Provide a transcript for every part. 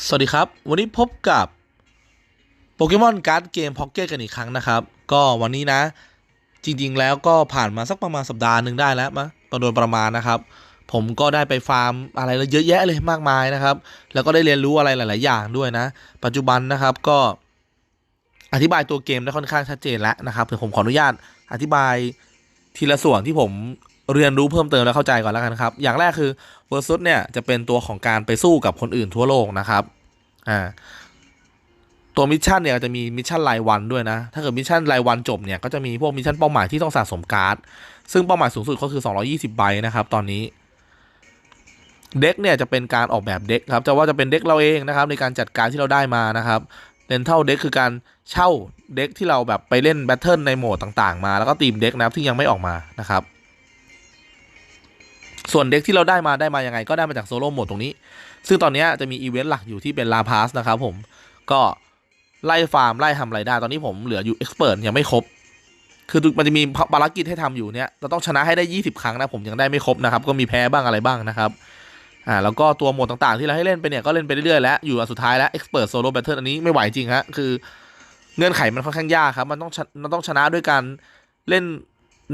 สวัสดีครับ วันนี้พบกับโปเกมอนการ์ดเกมพ็อกเก็ตกันอีกครั้งนะครับ ก็วันนี้นะ จริง ๆ แล้วก็ผ่านมาสักประมาณสัปดาห์หนึ่งได้แล้วมะประโดยประมาณนะครับ ผมก็ได้ไปฟาร์มอะไรเยอะแยะเลยมากมายนะครับ แล้วก็ได้เรียนรู้อะไรหลาย ๆ อย่างด้วยนะ ปัจจุบันนะครับก็อธิบายตัวเกมได้ค่อนข้างชัดเจนแล้วนะครับเดี๋ยวผมขออนุญาตอธิบายทีละส่วนที่ผมเรียนรู้เพิ่มเติมและเข้าใจก่อนแล้วกันครับ อย่างแรกคือ วอร์ซุสเนี่ยจะเป็นตัวของการไปสู้กับคนอื่นทั่วโลกนะครับอ่าตัวมิชชั่นเนี่ยจะมีมิชชั่นรายวันด้วยนะ ถ้าเกิดมิชชั่นรายวันจบเนี่ยก็จะมีพวกมิชชั่นเป้าหมายที่ต้องสะสมการ์ด ซึ่งเป้าหมายสูงสุดก็คือ 220 ใบนะครับ ตอนนี้ เด็กเนี่ยจะเป็นการออกแบบเด็กครับ จะว่าจะเป็นเด็กเราเองนะครับ ในการจัดการที่เราได้มานะครับเรนเท่าเด็กคือการเช่าเด็กที่เราแบบไปเล่นแบทเทิลในโหมดต่างๆ มา แล้วก็ตีมเด็กนะครับที่ยังไม่ออกมานะครับ ส่วนเด็กที่เราได้มาได้มายังไง ก็ได้มาจากโซโล่โหมดตรงนี้ ซึ่งตอนนี้จะมีอีเวนต์หลักอยู่ที่เป็นลาพาสนะครับผม ก็ไล่ฟาร์มไล่ทำไรได้ตอนนี้ผมเหลืออยู่เอ็กซ์เพรสยังไม่ครบ คือมันจะมีภารกิจให้ทำอยู่เนี่ยเราต้องชนะให้ได้ 20 ครั้งนะผมยังได้ไม่ครบนะครับ ก็มีแพ้บ้างอะไรบ้างนะครับ อ่าแล้วก็ตัวโหมดต่างๆ ที่เราให้เล่นไปเนี่ยก็เล่นไปเรื่อยๆแล้วอยู่อันสุดท้ายแล้วเอ็กซ์เพรสโซโล่แบทเทิลอันนี้ไม่ไหวจริงฮะคือเงื่อนไขมันค่อนข้างยากครับ มันต้องมันต้องชนะด้วยการเล่น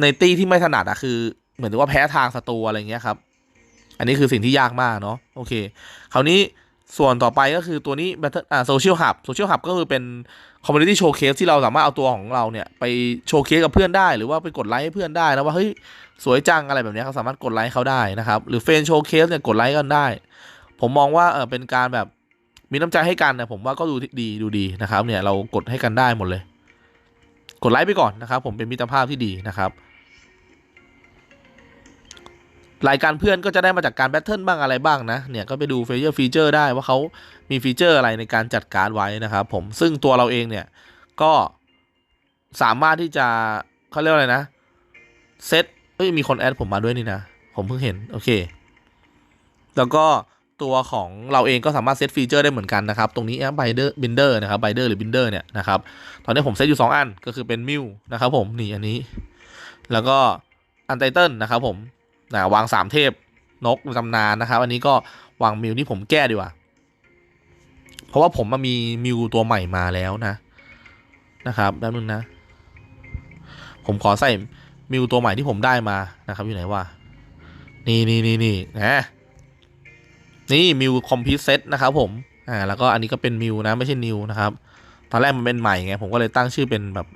ในตี้ที่ไม่ถนัดอะคือ เหมือนว่าแพ้ทางศัตรูอะไรเงี้ยครับ อันนี้คือสิ่งที่ยากมากเนาะโอเค คราวนี้ส่วนต่อไปก็คือตัวนี้ Battle อ่า Social Hub Social Hub ก็คือเป็น Community Showcase ที่เราสามารถเอาตัวของเราเนี่ย ไปโชว์เคสกับเพื่อนได้ หรือว่าไปกดไลค์ให้เพื่อนได้นะว่าเฮ้ยสวยจังอะไรแบบเนี้ยเขาสามารถกดไลค์เขาได้นะครับ หรือเฟนโชว์เคสเนี่ยกดไลค์กันได้ ผมมองว่าเออเป็นการแบบมีน้ำใจให้กันนะผมว่าก็ดูดีดูดีนะครับ เนี่ยเรากดให้กันได้หมดเลย กดไลค์ไปก่อนนะครับ ผมเป็นมิตรภาพที่ดีนะครับ รายการเพื่อนก็จะได้มาจากการแบทเทิลบ้างอะไรบ้างนะเนี่ยก็ไปดูเฟเจอร์ฟีเจอร์ได้ว่าเขามีฟีเจอร์อะไรในการจัดการไว้นะครับผมซึ่งตัวเราเองเนี่ยก็สามารถที่จะเขาเรียกว่าอะไรนะเซตเอ้ยมีคนแอดผมมาด้วยนี่นะ ผมเพิ่งเห็น โอเค แล้วก็ตัวของเราเองก็สามารถเซตฟีเจอร์ได้เหมือนกันนะครับ ตรงนี้ไบเดอร์บินเดอร์นะครับไบเดอร์หรือบินเดอร์เนี่ยนะครับตอนนี้ผมเซตอยู่ 2 อันก็คือเป็นมิวนะครับผมนี่อันนี้ แล้วก็อันไตเติลนะครับผม นะวางสามเทพนกตำนานนะครับอันนี้ก็วางมิวที่ผมแก้ดีกว่า เพราะว่าผมมามีมิวตัวใหม่มาแล้วนะ นะครับแป๊บนึงนะ ผมขอใส่มิวตัวใหม่ที่ผมได้มานะครับ อยู่ไหนวะนี่นี่นี่นี่นะนี่มิวคอมพิวเซตนะครับผมอ่าแล้วก็อันนี้ก็เป็นมิวนะไม่ใช่นิวนะครับ ตอนแรกมันเป็นใหม่ไงผมก็เลยตั้งชื่อเป็นแบบ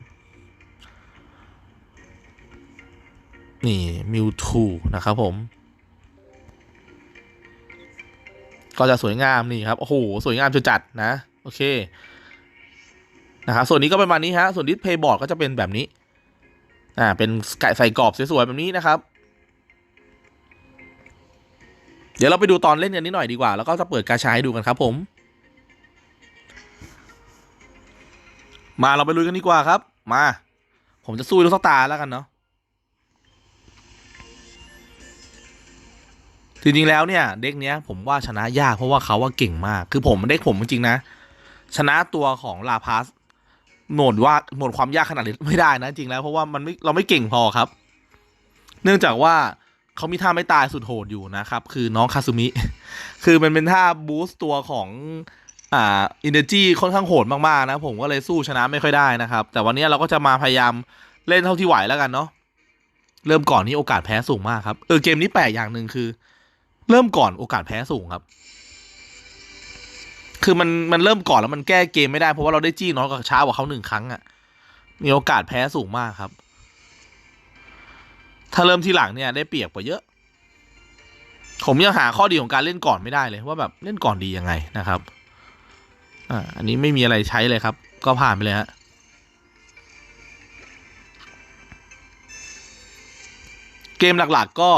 นี่มิวทูนะครับผม ก็จะสวยงามนี่ครับ โอ้โห สวยงามจุจัดนะ โอเค นะครับ ส่วนนี้ก็ประมาณนี้ฮะ ส่วนดิสเพย์บอร์ดก็จะเป็นแบบนี้ อ่า เป็นไก่ใส่กรอบสวยๆแบบนี้นะครับ เดี๋ยวเราไปดูตอนเล่นกันนิดหน่อยดีกว่า แล้วก็จะเปิดกาชาให้ดูกันครับผม มาเราไปลุยกันดีกว่าครับ มา ผมจะสู้ลูกสตาร์แล้วกันเนาะ จริงๆแล้วเนี่ยเด็กเนี้ยผมว่าชนะยากเพราะว่าเขาว่าเก่งมาก คือผมเด็กผมจริงๆนะ ชนะตัวของลาพาสโหมดว่าโหมดความยากขนาดนี้ไม่ได้นะจริงแล้วเพราะว่ามันไม่เราไม่เก่งพอครับ เนื่องจากว่าเขามีท่าไม่ตายสุดโหดอยู่นะครับ คือน้องคาซุมิ คือมันเป็นท่าบูสต์ตัวของอ่าอินเนอร์จีค่อนข้างโหดมากๆนะ ผมก็เลยสู้ชนะไม่ค่อยได้นะครับ แต่วันนี้เราก็จะมาพยายามเล่นเท่าที่ไหวแล้วกันเนาะเริ่มก่อนนี่โอกาสแพ้สูงมากครับเออเกมนี้แปลกอย่างหนึ่งคือ เริ่มก่อนโอกาสแพ้สูงครับ คือมันมันเริ่มก่อนแล้วมันแก้เกมไม่ได้เพราะว่าเราได้จี้น้อยกว่าช้ากว่าเขาหนึ่งครั้งอะ่ะ มีโอกาสแพ้สูงมากครับ ถ้าเริ่มทีหลังเนี่ย ได้เปรียบกว่าเยอะ ผมยังหาข้อดีของการเล่นก่อนไม่ได้เลย ว่าแบบเล่นก่อนดียังไงนะครับ อ่า อันนี้ไม่มีอะไรใช้เลยครับ ก็ผ่านไปเลยฮะเกมหลักๆก็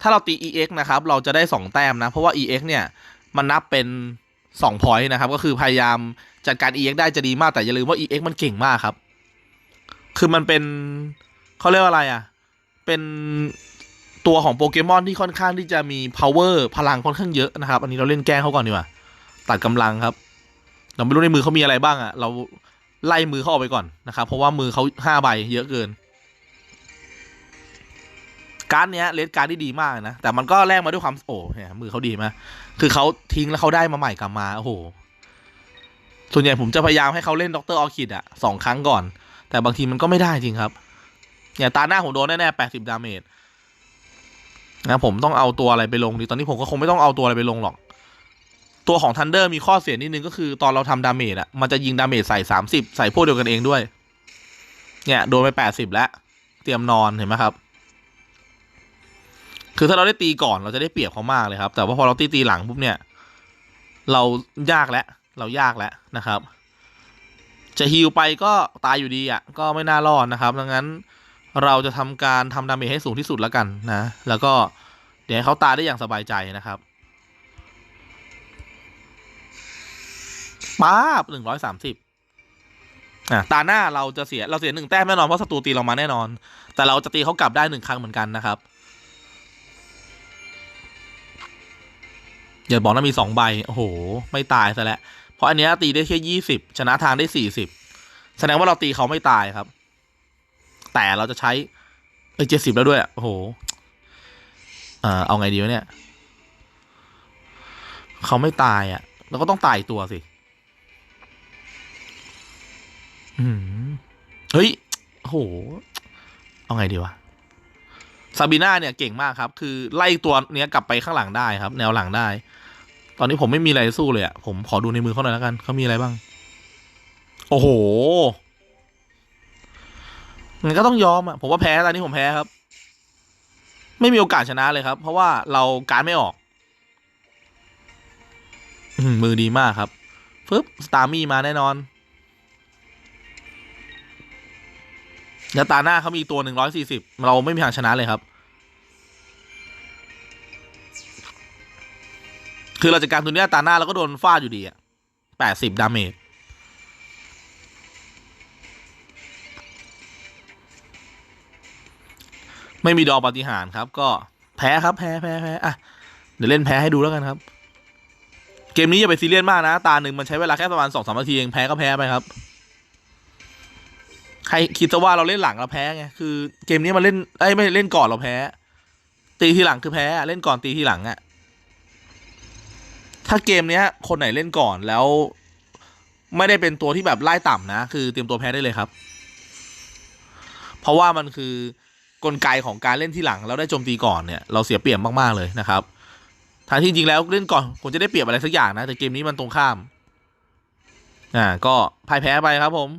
ถ้าเราตี EX นะครับเราจะได้ 2 แต้มนะ เพราะว่า EX เนี่ยมันนับเป็น2 point นะครับ ก็คือพยายามจัดการ EX ได้จะดีมากแต่อย่าลืมว่า EX มันเก่งมากครับ คือมันเป็นเขาเรียกว่าอะไรอะ เป็นตัวของโปเกมอนที่ค่อนข้างที่จะมี power พลังค่อนข้างเยอะนะครับ อันนี้เราเล่นแกล้งเขาก่อนดีกว่าตัดกำลังครับ เราไม่รู้ในมือเขามีอะไรบ้างอะ เราไล่มือเขาออกไปก่อนนะครับ เพราะว่ามือเขาห้าใบเยอะเกิน การ์ดเนี้ยเลดการ์ดที่ดีมากนะ แต่มันก็แลกมาด้วยความโอ้เนี่ยมือเขาดีมากคือเขาทิ้งแล้วเขาได้มาใหม่กลับมาโอ้โหส่วนใหญ่ผมจะพยายามให้เขาเล่นด็อกเตอร์ออคิดอะสองครั้งก่อน แต่บางทีมันก็ไม่ได้จริงครับเนี่ยตาหน้าผมโดนแน่ๆแปดสิบดาเมจนะผมต้องเอาตัวอะไรไปลงดีตอนนี้ผมก็คงไม่ต้องเอาตัวอะไรไปลงหรอก ตัวของทันเดอร์มีข้อเสียนิดนึงก็คือตอนเราทำดาเมจอะมันจะยิงดาเมจใส่สามสิบใส่พวกเดียวกันเองด้วย เนี่ยโดนไปแปดสิบแล้ว เตรียมนอนเห็นไหมครับ คือถ้าเราได้ตีก่อนเราจะได้เปรียบเขามากเลยครับ แต่ว่าพอเราตีตีหลังปุ๊บเนี่ย เรายากแล้วเรายากแล้วนะครับ จะฮิวไปก็ตายอยู่ดีอะ ก็ไม่น่ารอดนะครับ ดังนั้นเราจะทำการทำดาเมจให้สูงที่สุดแล้วกันนะ แล้วก็เดี๋ยวให้เขาตายได้อย่างสบายใจนะครับป๊าบหนึ่งร้อยสามสิบอะตาหน้าเราจะเสียเราเสียหนึ่งแต้มแน่นอนเพราะศัตรูตีเรามาแน่นอน แต่เราจะตีเขากลับได้หนึ่งครั้งเหมือนกันนะครับ อย่าบอกนะมีสองใบ โอ้โห ไม่ตายซะแล้ว เพราะอันเนี้ยตีได้แค่ยี่สิบชนะทางได้สี่สิบแสดงว่าเราตีเขาไม่ตายครับ แต่เราจะใช้ เอ้ยเจ็ดสิบแล้วด้วยอะโอ้โหเออเอาไงดีวะเนี่ย เขาไม่ตายอะ่ะเราก็ต้องตายตัวสิอืมเฮ้ยโอ้โห เอาไงดีวะซาบีน่าเนี่ยเก่งมากครับ คือไล่ตัวเนี้ยกลับไปข้างหลังได้ครับ แนวหลังได้ ตอนนี้ผมไม่มีอะไรสู้เลยอะ่ะผมขอดูในมือเขาหน่อยแล้วกัน เขามีอะไรบ้าง โอ้โหงั้นก็ต้องยอมอะ่ะผมว่าแพ้ตอนนี้ผมแพ้ครับ ไม่มีโอกาสชนะเลยครับ เพราะว่าเราการไม่ออกมือดีมากครับฟึบสตาร์มี่มาแน่นอนแล้วตาหน้าเขามีตัวหนึ่งร้อยสี่สิบเราไม่มีทางชนะเลยครับ คือเราจัดการตัวเนี้ยตาหน้าเราก็โดนฟาดอยู่ดีอะแปดสิบดาเมจไม่มีดอปฏิหารครับ ก็แพ้ครับแพ้แพ้แพ้อะเดี๋ยวเล่นแพ้ให้ดูแล้วกันครับ เกมนี้อย่าไปซีเรียสมากนะ ตาหนึ่งมันใช้เวลาแค่ประมาณสองสามนาทีเองแพ้ก็แพ้ไปครับ ใครคิดซะว่าเราเล่นหลังเราแพ้ไงคือ เกมนี้มันเล่นไอ้ไม่เล่นก่อนเราแพ้ ตีทีหลังคือแพ้เล่นก่อนตีทีหลังอะ ถ้าเกมเนี้ย คนไหนเล่นก่อนแล้ว ไม่ได้เป็นตัวที่แบบไล่ต่ำนะ คือเตรียมตัวแพ้ได้เลยครับ เพราะว่ามันคือกลไกของการเล่นที่หลังแล้วได้โจมตีก่อนเนี่ย เราเสียเปรียบมากๆเลยนะครับทางที่จริงแล้วเล่นก่อนผมจะได้เปรียบอะไรสักอย่างนะแต่เกมนี้มันตรงข้าม อ่า ก็พ่ายแพ้ไปครับผม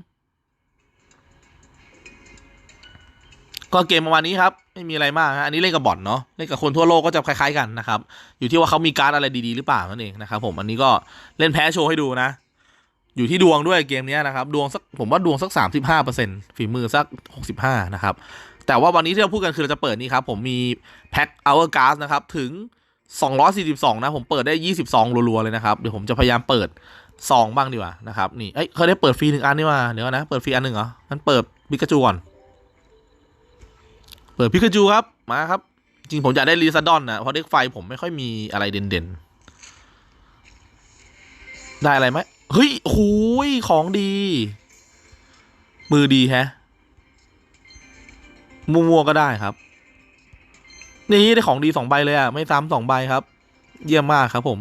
ก็เกมประมาณนี้ครับ ไม่มีอะไรมากฮะอันนี้เล่นกับบอทเนาะเล่นกับคนทั่วโลกก็จะคล้ายๆกันนะครับอยู่ที่ว่าเขามีการ์ดอะไรดีๆหรือเปล่านั่นเองนะครับผมอันนี้ก็เล่นแพ้โชว์ให้ดูนะ อยู่ที่ดวงด้วยเกมนี้นะครับดวงสักผมว่าดวงสักสามสิบห้าเปอร์เซ็นฝีมือสักหกสิบห้านะครับแต่ว่าวันนี้ที่เราพูดกันคือเราจะเปิดนี่ครับผมมีแพ็คเอาเ r อร์การ์ดนะครับถึง 242 นะผมเปิดได้20ซองรัวๆเลยนะครับเดี๋ยวผมจะพยายามเปิดซองบ้างดีกว่านะครับนี่เอ้ยเคยได้เปิดฟรีหนึ่งอันนี่ว่าเดี๋ยวนะเปิดฟรีอันหนึ่งเหรองั้นเปิดพิกาจูก่อน เปิดพิกาจูครับ มาครับ จริงผมอยากได้รีซาดอนนะเพราะเด็กไฟผมไม่ค่อยมีอะไรเด่นๆ ได้อะไรไหมเฮ้ยโอ้ยของดี มือดีแฮะมัวๆก็ได้ครับ นี่ได้ของดีสองใบเลยอะ ไม่ซ้ำสองใบครับ เยี่ยมมากครับผม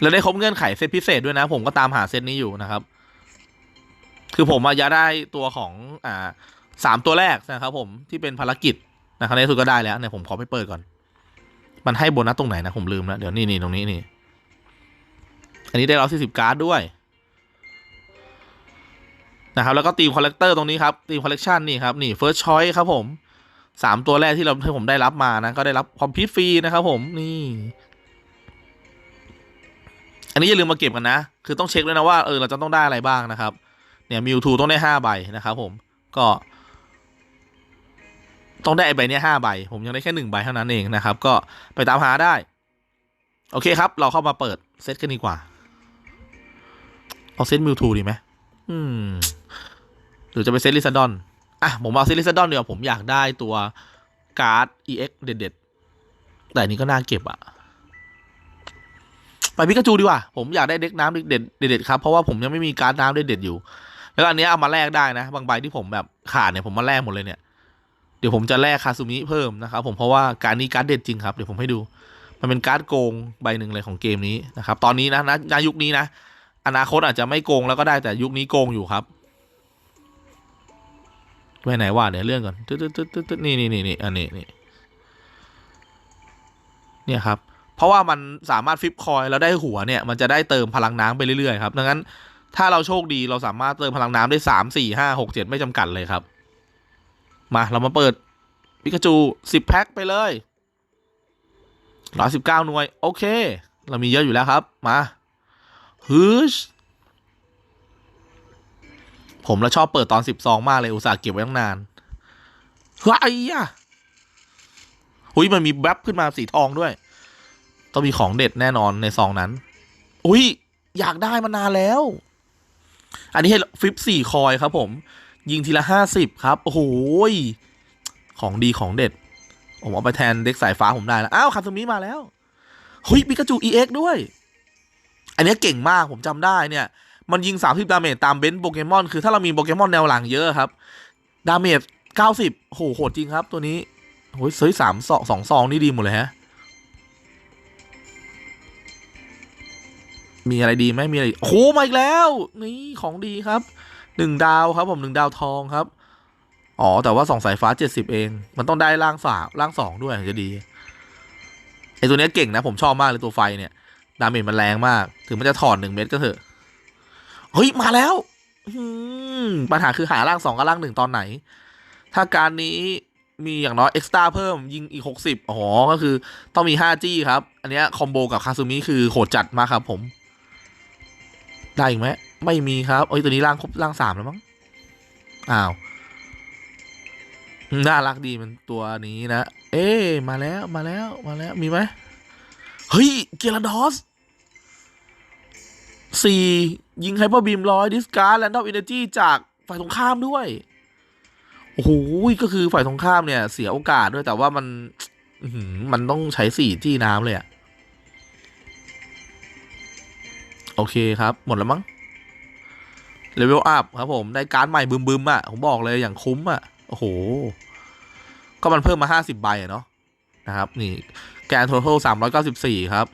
แล้วได้ครบเงื่อนไขเซตพิเศษด้วยนะ ผมก็ตามหาเซตนี้อยู่นะครับ คือผมอะอยากได้ตัวของอ่าสามตัวแรกนะครับผมที่เป็นภารกิจนะครับในสุดก็ได้แล้วเนี่ยผมขอไปเปิดก่อน มันให้โบนัสตรงไหนนะผมลืมแล้วเดี๋ยวนี่นี่ตรงนี้นี่ อันนี้ได้ร้อยสี่สิบการ์ดด้วยนะครับแล้วก็ตีมคอลเลกเตอร์ตรงนี้ครับตีมคอลเลกชันนี่ครับนี่เฟิร์สชอยครับผมสามตัวแรกที่เราที่ผมได้รับมานะก็ได้รับคอมพิวฟรีนะครับผมนี่ อันนี้อย่าลืมมาเก็บกันนะ คือต้องเช็คด้วยนะว่าเออเราจะต้องได้อะไรบ้างนะครับ เนี่ยมิวทูต้องได้ห้าใบนะครับผมก็ ต้องได้ใบนี้ห้าใบ ผมยังได้แค่หนึ่งใบเท่านั้นเองนะครับ ก็ไปตามหาได้ โอเคครับ เราเข้ามาเปิดเซตกันดีกว่า เอาเซตมิวทูดีไหมอืมหรือจะไปเซตลิซาดอนอะผมเอาเซตลิซาดอนเดี๋ยวผมอยากได้ตัวการ์ด EX เด็ดๆ แต่อันนี้ก็น่าเก็บอะไปพิกาจูดีกว่า ผมอยากได้เด็กน้ำเด็ดๆเด็ดๆครับ เพราะว่าผมยังไม่มีการ์ดน้ำเด็ดๆอยู่ แล้วอันนี้เอามาแลกได้นะ บางใบที่ผมแบบขาดเนี่ยผมมาแลกหมดเลยเนี่ย เดี๋ยวผมจะแลกคาซูมิเพิ่มนะครับผมเพราะว่าการนี้การ์ดเด็ดจริงครับ เดี๋ยวผมให้ดู มันเป็นการ์ดโกงใบหนึ่งเลยของเกมนี้นะครับ ตอนนี้นะนะยุคนี้นะ อนาคตอาจจะไม่โกงแล้วก็ได้แต่ยุคนี้โกงอยู่ครับไปไหนว่าเนี่ยเรื่องก่อนตึ๊ดตึ๊ดตึ๊ดตึ๊ดนี่นี่นี่นี่อันนี้นี่เนี่ยครับ เพราะว่ามันสามารถฟิปคอยแล้วได้หัวเนี่ย มันจะได้เติมพลังน้ำไปเรื่อยๆครับ ดังนั้น ถ้าเราโชคดีเราสามารถเติมพลังน้ำได้สามสี่ห้าหกเจ็ดไม่จำกัดเลยครับ มาเรามาเปิดปิกาจูสิบแพ็คไปเลยร้อยสิบเก้าหน่วย โอเค เรามีเยอะอยู่แล้วครับ มาฮึชผมแล้วชอบเปิดตอนสิบซองมากเลยอุตส่าห์เก็บไว้ตั้งนานเฮ้ยอะหุยมันมีแวบขึ้นมาสีทองด้วย ต้องมีของเด็ดแน่นอนในซองนั้น อุ้ยอยากได้มานานแล้ว อันนี้ให้ฟิปสี่คอยครับผม ยิงทีละห้าสิบครับ โอ้โหยของดีของเด็ด ผมเอาไปแทนเด็กสายฟ้าผมได้แล้ว อ้าวคาซูมิมาแล้วเฮ้ยปิกาจู EX ด้วย อันนี้เก่งมากผมจำได้เนี่ย มันยิง 30 ดาเมจตามเบนซ์โปเกมอน คือถ้าเรามีโปเกมอนแนวหลังเยอะครับ ดาเมจ 90โหโหดจริงครับ ตัวนี้โอ้ยเฮ้ยสามสองสองซองนี่ดีหมดเลยฮะ มีอะไรดีไหมมีอะไรโอ้โหมาอีกแล้ว นี่ของดีครับหนึ่งดาวครับ ผมหนึ่งดาวทองครับ อ๋อ แต่ว่าสองสายฟ้าเจ็ดสิบเอง มันต้องได้ร่างสามร่างสองด้วยจะดีไอตัวเนี้ยเก่งนะ ผมชอบมากเลยตัวไฟเนี่ย ดาเมจมันแรงมาก ถึงมันจะถอดหนึ่งเม็ดก็เถอะ เฮ้ย มาแล้วปัญหาคือหาร่างสองกับร่างหนึ่งตอนไหน ถ้าการนี้มีอย่างน้อยเอ็กซ์ตร้าเพิ่มยิงอีกหกสิบอ๋อ ก็คือต้องมี 5G ครับ อันนี้คอมโบกับคาซูมิคือโหดจัดมากครับผม ได้อีกไหมไม่มีครับเอ้ยตัวนี้ร่างครบร่างสามแล้วมั้งอ้าวน่ารักดีมันตัวนี้นะ เอ๊มาแล้วมาแล้วมาแล้วมีไหมเฮ้ยเกลาดอสสี่ยิงไฮเปอร์บีมร้อยดิสการ์ดแรนด์อมอินเนจีจากฝ่ายตรงข้ามด้วย โอ้โหก็คือฝ่ายตรงข้ามเนี่ย เสียโอกาสด้วยแต่ว่ามันมันต้องใช้สี่จี้น้ำเลยอะ โอเคครับ หมดแล้วมั้งเลเวลอัพครับผมได้การ์ดใหม่บึมๆอะผมบอกเลยอย่างคุ้มอะโอ้โห ก็มันเพิ่มมาห้าสิบใบอะเนาะนะครับ นี่แกน total สามร้อยเก้าสิบสี่ครับ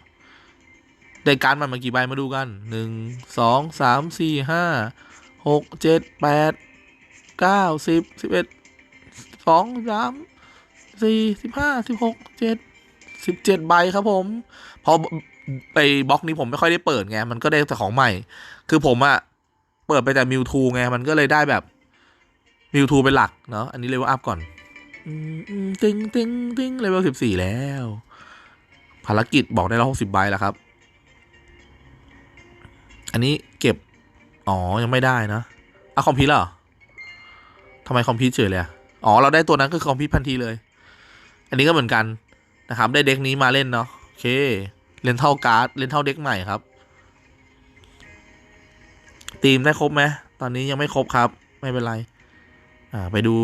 ได้การ์ดมันมากี่ใบมาดูกันหนึ่งสองสามสี่ห้าหกเจ็ดแปดเก้าสิบสิบเอ็ดสองสามสี่สิบห้าสิบหกเจ็ดสิบเจ็ดใบครับผม พอ ไปบล็อกนี้ผมไม่ค่อยได้เปิดไง มันก็ได้แต่ของใหม่ คือผมอะเปิดไปแต่มิวทูไง มันก็เลยได้แบบมิวทูเป็นหลักเนาะอันนี้เลเวลอัพก่อนตึงตึงตึงเลเวลสิบสี่แล้ว ภารกิจบอกได้แล้วหกสิบใบแล้วครับ อันนี้เก็บ อ๋อ ยังไม่ได้นะอะคอมพิวต์เหรอทำไมคอมพิวต์เฉยเลยอะอ๋อ เราได้ตัวนั้นคือคอมพิวต์พันทีเลย อันนี้ก็เหมือนกันนะครับ ได้เด็กนี้มาเล่นเนาะโอเค เลนเท่าการ์ดเลนเท่าเด็กใหม่ครับทีมได้ครบไหมตอนนี้ยังไม่ครบครับ ไม่เป็นไร อ่า ไปดู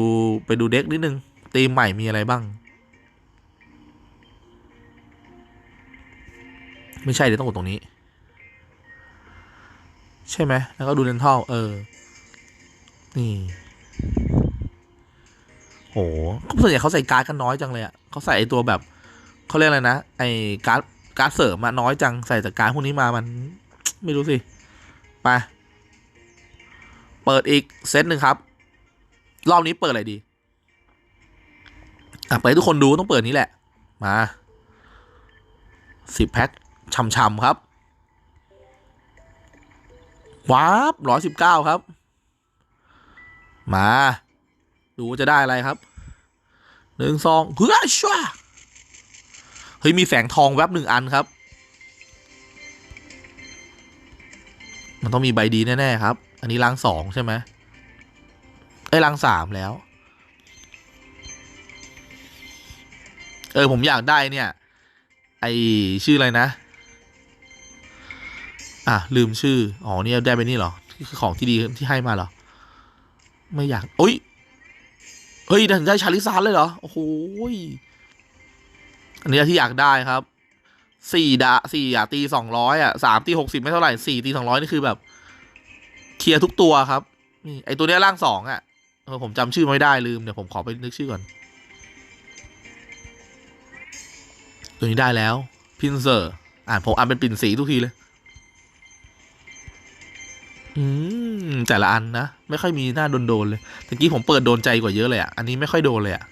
ไปดูเด็กนิดนึงทีมใหม่มีอะไรบ้าง ไม่ใช่เดี๋ยวต้องกดตรงนี้ ใช่ไหมแล้วก็ดูเลนทัลเออ นี่โหส่วนใหญ่เขาใส่การ์ดกันน้อยจังเลยอะเขาใส่ไอตัวแบบเขาเรียกอะไรนะ ไอการ์ด การ์ดเสริมมาน้อยจังใส่แต่การพวกนี้มามัน ไม่รู้สิ ไป เปิดอีกเซตหนึ่งครับ รอบนี้เปิดอะไรดี อะเปิดทุกคนดูต้องเปิดนี้แหละ มาสิบแพ็คช่ำๆครับว้าบร้อยสิบเก้าครับ มา ดูจะได้อะไรครับหนึ่งสองเฮ้ยชัว เฮ้ยมีแสงทองแวบหนึ่งอันครับ มันต้องมีใบดีแน่ๆครับ อันนี้ล้างสองใช่ไหมไอ้ยล้างสามแล้ว เออผมอยากได้เนี่ย ไอชื่ออะไรนะ อะลืมชื่อ อ๋อเนี่ยได้ไปนี่เหรอคือของที่ดีที่ให้มาเหรอ ไม่อยากโอ้ยเฮ้ยถึงได้ชาลิซานเลยเหรอ โอ้โห อันนี้ที่อยากได้ครับสี่ดาสี่อะตีสองร้อยอะสามตีหกสิบไม่เท่าไหร่สี่ตีสองร้อยนี่คือแบบ เคลียร์ทุกตัวครับนี่ไอตัวเนี้ยร่างสองอะเออผมจำชื่อไม่ได้ลืมเดี๋ยวผมขอไปนึกชื่อก่อน ตัวนี้ได้แล้วพินเซอร์อ่านผมอ่านเป็นปิ่นสีทุกทีเลย อืมแต่ละอันนะ ไม่ค่อยมีหน้าโดนๆเลยตะกี้ผมเปิดโดนใจกว่าเยอะเลยอะอันนี้ไม่ค่อยโดนเลยอะ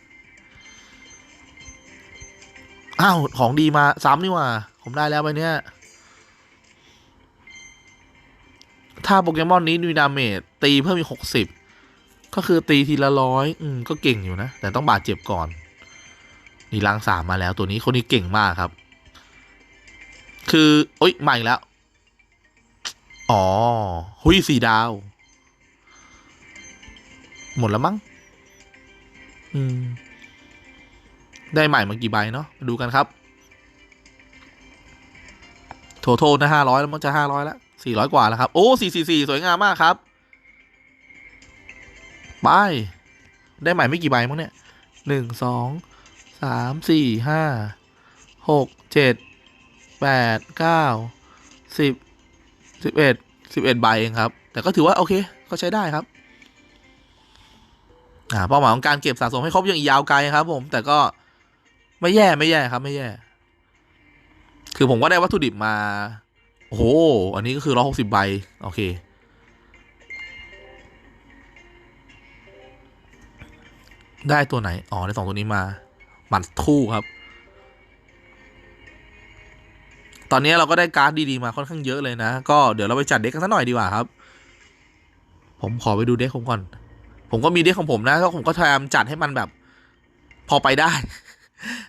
อ้าว ของดีมาซ้ำนี่ว่า ผมได้แล้วไปเนี้ยถ้าโปเกมอนนี้มีดาเมจตีเพิ่มอีกหกสิบก็คือตีทีละร้อยอืมก็เก่งอยู่นะ แต่ต้องบาดเจ็บก่อน นี่ล้างสามมาแล้วตัวนี้คนนี้เก่งมากครับ คือโอ๊ยใหม่แล้ว อ๋อ หุยสี่ดาว หมดแล้วมั้งอืม ได้ใหม่มากี่ใบเนาะมาดูกันครับโทโทนะห้าร้อยแล้วมันจะห้าร้อยแล้วสี่ร้อยกว่าแล้วครับ โอ้สี่สี่สี่สวยงามมากครับไปได้ใหม่ไม่กี่ใบมั้งเนี่ยหนึ่งสองสามสี่ห้าหกเจ็ดแปดเก้าสิบสิบเอ็ดสิบเอ็ดใบเองครับ แต่ก็ถือว่า โอเค ก็ใช้ได้ครับ อ่าเป้าหมายของการเก็บสะสมให้ครบยังอีกยาวไกลครับผม แต่ก็ ไม่แย่ไม่แย่ครับ ไม่แย่ คือผมก็ได้วัตถุดิบมา โอ้โห อันนี้ก็คือร้อยหกสิบใบ โอเค ได้ตัวไหน อ๋อ ได้สองตัวนี้มา หมัดคู่ครับ ตอนนี้เราก็ได้การ์ดดีๆมาค่อนข้างเยอะเลยนะ ก็เดี๋ยวเราไปจัดเด็กกันสักหน่อยดีกว่าครับ ผมขอไปดูเด็กผมก่อน ผมก็มีเด็กของผมนะก็ผมก็พยายามจัดให้มันแบบ พอไปได้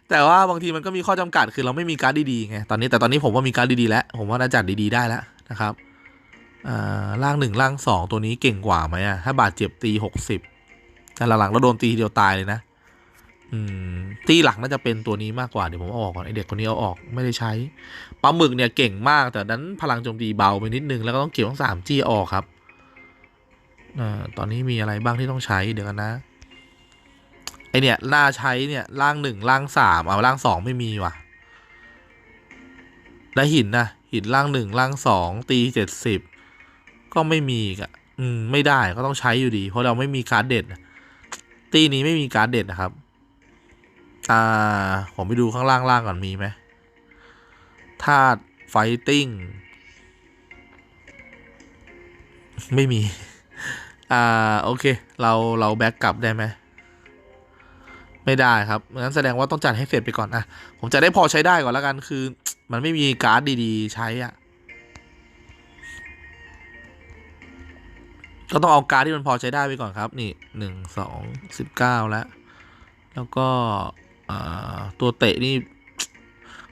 แต่ว่าบางทีมันก็มีข้อจำกัดคือเราไม่มีการ์ดดีๆไงตอนนี้แต่ตอนนี้ผมว่ามีการ์ดดีๆแล้ว ผมว่าน่าจัดดีๆได้แล้วนะครับอ่าล่างหนึ่งล่างสองตัวนี้เก่งกว่าไหมอะถ้าบาดเจ็บตีหกสิบแต่หลังๆแล้วโดนตีเดียวตายเลยนะ อืม ตีหลักน่าจะเป็นตัวนี้มากกว่าเดี๋ยวผมเอาออกก่อนไอเด็กคนนี้เอาออกไม่ได้ใช้ปลาหมึกเนี่ยเก่งมากแต่นั้นพลังโจมตีเบาไปนิดนึงแล้วก็ต้องเก็บทั้งสามจี้ออกครับอ่าตอนนี้มีอะไรบ้างที่ต้องใช้เดี๋ยวกันนะ ไอเนี่ยน่าใช้เนี่ยล่างหนึ่งล่างสามเอาล่างสองไม่มีว่ะ และหินนะหินล่างหนึ่งล่างสองตีเจ็ดสิบก็ไม่มีกะอืมไม่ได้ก็ต้องใช้อยู่ดี เพราะเราไม่มีการ์ดเด็ดตีนี้ไม่มีการ์ดเด็ดนะครับ อ่า ผมไปดูข้างล่างล่างก่อนมีไหมธาตุไฟติ้งไม่มี อ่า โอเค เรา เราแบ็กกลับได้ไหม ไม่ได้ครับงั้นแสดงว่าต้องจัดให้เสร็จไปก่อนอะผมจะได้พอใช้ได้ก่อนแล้วกัน คือ มันไม่มีการ์ดดีๆ ใช้อะก็ต้องเอาการ์ดที่มันพอใช้ได้ไปก่อนครับ นี่หนึ่งสองสิบเก้าแล้ว แล้วก็ตัวเตะนี่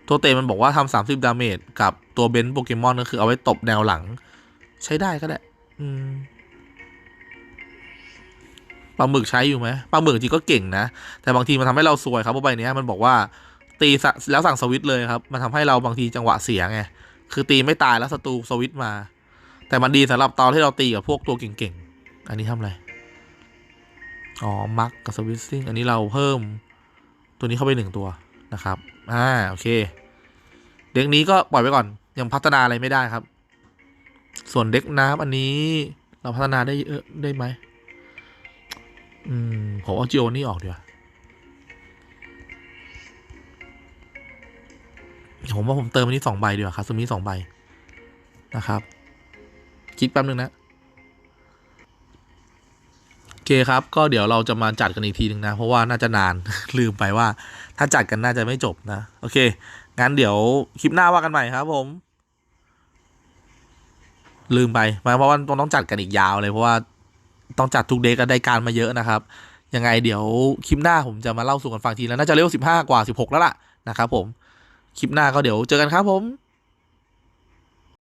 ตัวเตะมันบอกว่าทำสามสิบดาเมจกับตัวเบนซ์โปเกมอนก็คือเอาไว้ตบแนวหลัง ใช้ได้ก็ได้ อืม ปลาหมึกใช้อยู่ไหมปลาหมึกจริงก็เก่งนะ แต่บางทีมันทำให้เราซวยครับเพราะใบเนี้ยมันบอกว่าตีแล้วสั่งสวิตเลยครับ มันทำให้เราบางทีจังหวะเสียไง คือตีไม่ตายแล้วศัตรูสวิตมา แต่มันดีสำหรับตอนที่เราตีกับพวกตัวเก่งๆ อันนี้ทำอะไร อ๋อ มักกับสวิตซิ่ง อันนี้เราเพิ่มตัวนี้เข้าไปหนึ่งตัวนะครับ อ่า โอเค เด็กนี้ก็ปล่อยไว้ก่อน ยังพัฒนาอะไรไม่ได้ครับ ส่วนเด็กน้ำอันนี้เราพัฒนาได้เยอะได้ไหม อืมผมเอาจิโอนี่ออกดีกว่าผมว่าผมเติมอันนี้สองใบดีกว่าครับสมิสองใบนะครับ คิดแป๊บนึงนะโอเคครับ ก็เดี๋ยวเราจะมาจัดกันอีกทีหนึ่งนะ เพราะว่าน่าจะนาน ลืมไปว่า ถ้าจัดกันน่าจะไม่จบนะ โอเค งั้นเดี๋ยวคลิปหน้าว่ากันใหม่ครับผม ลืมไปมาเพราะว่าต้องจัดกันอีกยาวเลยเพราะว่า ต้องจัดทุกเดย์ก็ได้การมาเยอะนะครับ ยังไงเดี๋ยวคลิปหน้าผมจะมาเล่าสู่กันฟังทีแล้วน่าจะเร็วสิบห้ากว่าสิบหกแล้วล่ะนะครับผม คลิปหน้าก็เดี๋ยวเจอกันครับผม